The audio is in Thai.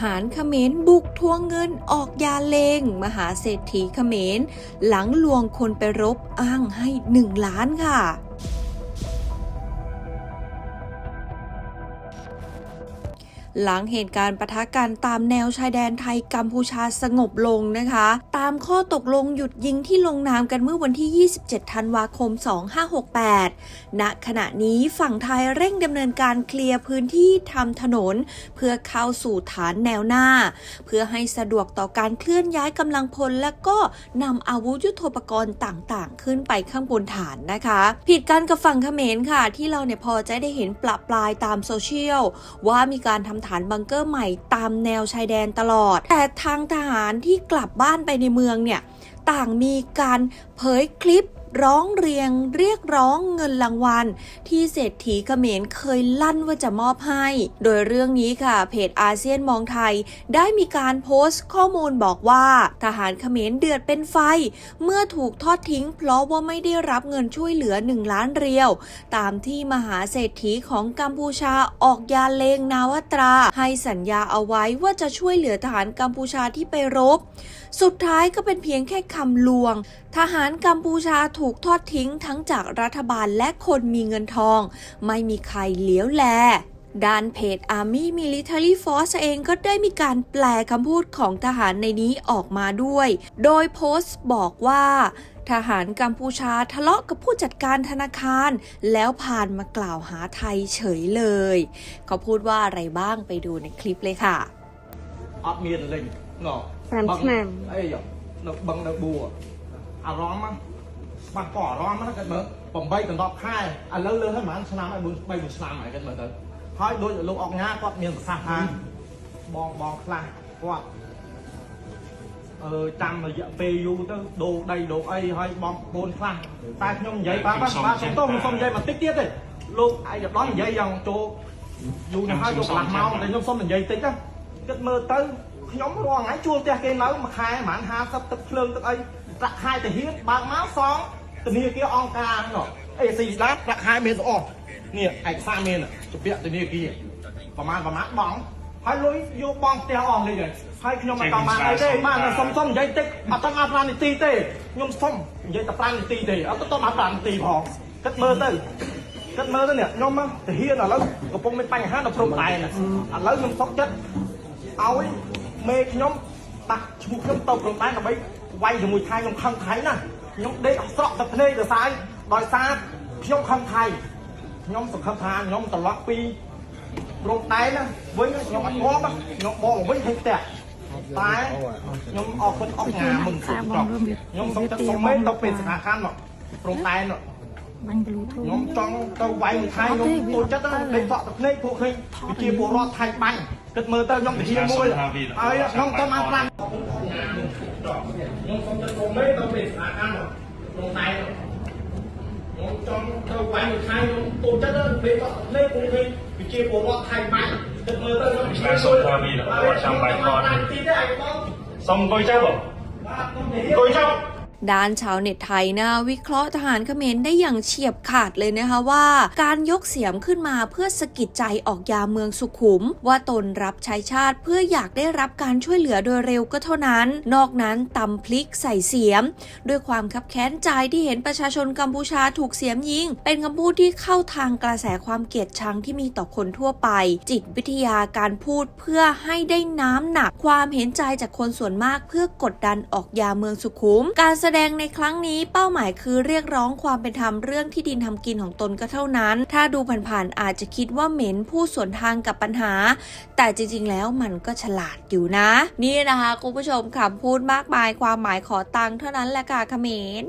หารเขมรบุกทวงเงินออกยาเลง มหาเศรษฐีเขมร หลังลวงคนไปรบอ้างให้1ล้านค่ะ หลังเหตุการณ์ปะทะกันตามแนวชายแดนไทยกัมพูชาสงบลงนะคะ ตามข้อตกลงหยุดยิงที่ลงนามกันเมื่อวันที่ 27 ธันวาคม 2568 ณ ขณะนี้ฝั่งไทยเร่งดำเนินการเคลียร์พื้นที่ทำถนน เพื่อเข้าสู่ฐานแนวหน้า เพื่อให้สะดวกต่อการเคลื่อนย้ายกำลังพลและก็นำอาวุธยุโทโธปกรณ์ต่างๆ ขึ้นไปข้างบนฐานนะคะ ผิดกันกับฝั่งเขมรค่ะ ที่เราเนี่ยพอจะได้เห็นปละปลายตามโซเชียลว่ามีการทำฐานบังเกอร์ใหม่ตามแนวชายแดนตลอด แต่ทางทหารที่กลับบ้านไปในเมืองเนี่ย ต่างมีการเผยคลิป ร้องเรียงเรียกร้องเงินรางวัล ที่เศรษฐีเขมรเคยลั่นว่าจะมอบให้ โดยเรื่องนี้ค่ะ เพจอาเซียนมองไทย ได้มีการโพสต์ข้อมูลบอกว่า ทหารเขมรเดือดเป็นไฟ เมื่อถูกทอดทิ้ง เพราะว่าไม่ได้รับเงินช่วยเหลือ 1 ล้านเรียว ตามที่มหาเศรษฐีของกัมพูชาออกยาเลงนาวตรา ให้สัญญาเอาไว้ว่าจะช่วยเหลือทหารกัมพูชาที่ไปรบ สุดท้ายก็เป็นเพียงแค่คำลวง ทหารกัมพูชาถูกทอดทิ้งทั้งจากรัฐบาลและคนมีเงินทอง ไม่มีใครเหลียวแลด้านเพจ Army Military Force เองก็ได้มีการแปลคำพูดของทหารในนี้ออกมาด้วย โดยโพสต์บอกว่า ทหารกัมพูชาทะเลาะกับผู้จัดการธนาคาร แล้วผ่านมากล่าวหาไทยเฉยเลย เขาพูดว่าอะไรบ้างไปดูในคลิปเลยค่ะอัพเมียนเลยเนาะสามชั่งไอ้หยกบังบัวอารอมั้ง បាត់ក៏អារម្មណ៍ហ្នឹងគាត់មើល8ដល់10ខែឥឡូវលើសហើយប្រហែលឆ្នាំហើយ3 4ឆ្នាំហើយគាត់មើលទៅហើយដូចលោកអុកញ៉ាគាត់មានប្រសាសន៍ថាបងបងខ្លះគាត់អឺចាំរយៈពេលយូរទៅដូរដីដូរអីហើយបងប្អូនខ្លះតែខ្ញុំនិយាយបាទបាទបាទសុំទោសខ្ញុំសុំនិយាយបន្តិចទៀតទេលោកឯកឧត្តមនិយាយយ៉ាងចូលយូរណាស់ហើយចូលកន្លះម៉ោងតែខ្ញុំសុំនិយាយតិចណា គិតមើលទៅខ្ញុំរាល់ថ្ងៃជួលផ្ទះគេនៅមួយខែប្រហែល50ទឹកភ្លើងទឹកអីប្រាក់ខែទៅហ៊ានបើកមកសង ធនាគារអង្គការហ្នឹងអេស៊ីឡាប្រាក់ខែមានស្អស់នេះឯកសារមានជាពាក់ធនាគារប្រមាណប្រមាណបងហើយលុយយកបងផ្ទះអស់លេងហើយខ្ញុំអត់តាមបានអីទេបានសុំសុំនិយាយតិចអត់តាម5នាទីទេខ្ញុំសុំនិយាយតែ5នាទីទេអត់ទៅតាម5នាទីផងគិតមើលទៅគិតមើលទៅនេះខ្ញុំទៅហ៊ានឥឡូវកំពុងមានបញ្ហាដល់ព្រំដែនឥឡូវខ្ញុំសុកចិត្តឲ្យមេខ្ញុំដាក់ឈ្មោះខ្ញុំទៅព្រំដែនដើម្បីវាយជាមួយខែខ្ញុំខឹងខៃណា ខ្ញុំដេកអស់ស្រក់ទឹកភ្នែកដោយសារដោយសារខ្ញុំខឹងថៃខ្ញុំសង្ឃឹមថាខ្ញុំត្រឡប់ពីព្រំដែនណាវិញខ្ញុំអត់ងាប់ណាខ្ញុំបងមកវិញឃើញផ្ទះតែខ្ញុំអរគុណអស់ងាមុនគ្រប់ត្រប់ខ្ញុំសូមទឹកសុំមេទៅពេលសកម្មកម្មព្រំដែន បាញ់ Bluetooth ខ្ញុំចង់ទៅវាយមួយថៃខ្ញុំទូចិត្តណាដេកសក់ទឹកភ្នែកពួកឃើញប្រជាពលរដ្ឋថៃបាញ់គិតមើលទៅខ្ញុំទៅហៀមួយហើយខ្ញុំទៅបានខ្លាំង ខ្ញុំឈប់ចោលខ្ញុំសូមទឹកគុំទេទៅពេលស្ថានភាពក្នុងតែខ្ញុំចង់ទៅបាញ់នៅថៃខ្ញុំទូចិត្តទៅពេលគាត់លេខគុំឃើញវិជាពលរដ្ឋថៃបាញ់ទឹកមើលទៅខ្ញុំឆ្លើយសូមថាមានរបស់ចាំបាញ់គាត់ទីទេអាយបងសុំអង្គុយចុះបងអង្គុយចុះ ด้านชาวเน็ตไทยนะวิเคราะห์ทหารเขมรได้อย่างเฉียบขาดเลยนะคะว่า การยกเสียมขึ้นมาเพื่อสะกิดใจออกยาเมืองสุขุม ว่าตนรับใช้ชาติเพื่ออยากได้รับการช่วยเหลือโดยเร็วก็เท่านั้น นอกนั้นตำพลิกใส่เสียม ด้วยความคับแค้นใจที่เห็นประชาชนกัมพูชาถูกเสียมยิง เป็นคำพูดที่เข้าทางกระแสความเกลียดชังที่มีต่อคนทั่วไป จิตวิทยาการพูดเพื่อให้ได้น้ำหนัก ความเห็นใจจากคนส่วนมากเพื่อกดดันออกยาเมืองสุขุม การแสดงในครั้งนี้เป้าหมายคือเรียกร้องความเป็นธรรมเรื่องที่ดินทำกินของตนก็เท่านั้น ถ้าดูผ่านๆอาจจะคิดว่าเหม็นผู้สวนทางกับปัญหา แต่จริงๆแล้วมันก็ฉลาดอยู่นะ นี่นะคะคุณผู้ชมคำพูดมากมายความหมายขอตังค์เท่านั้นแหละค่ะเขมร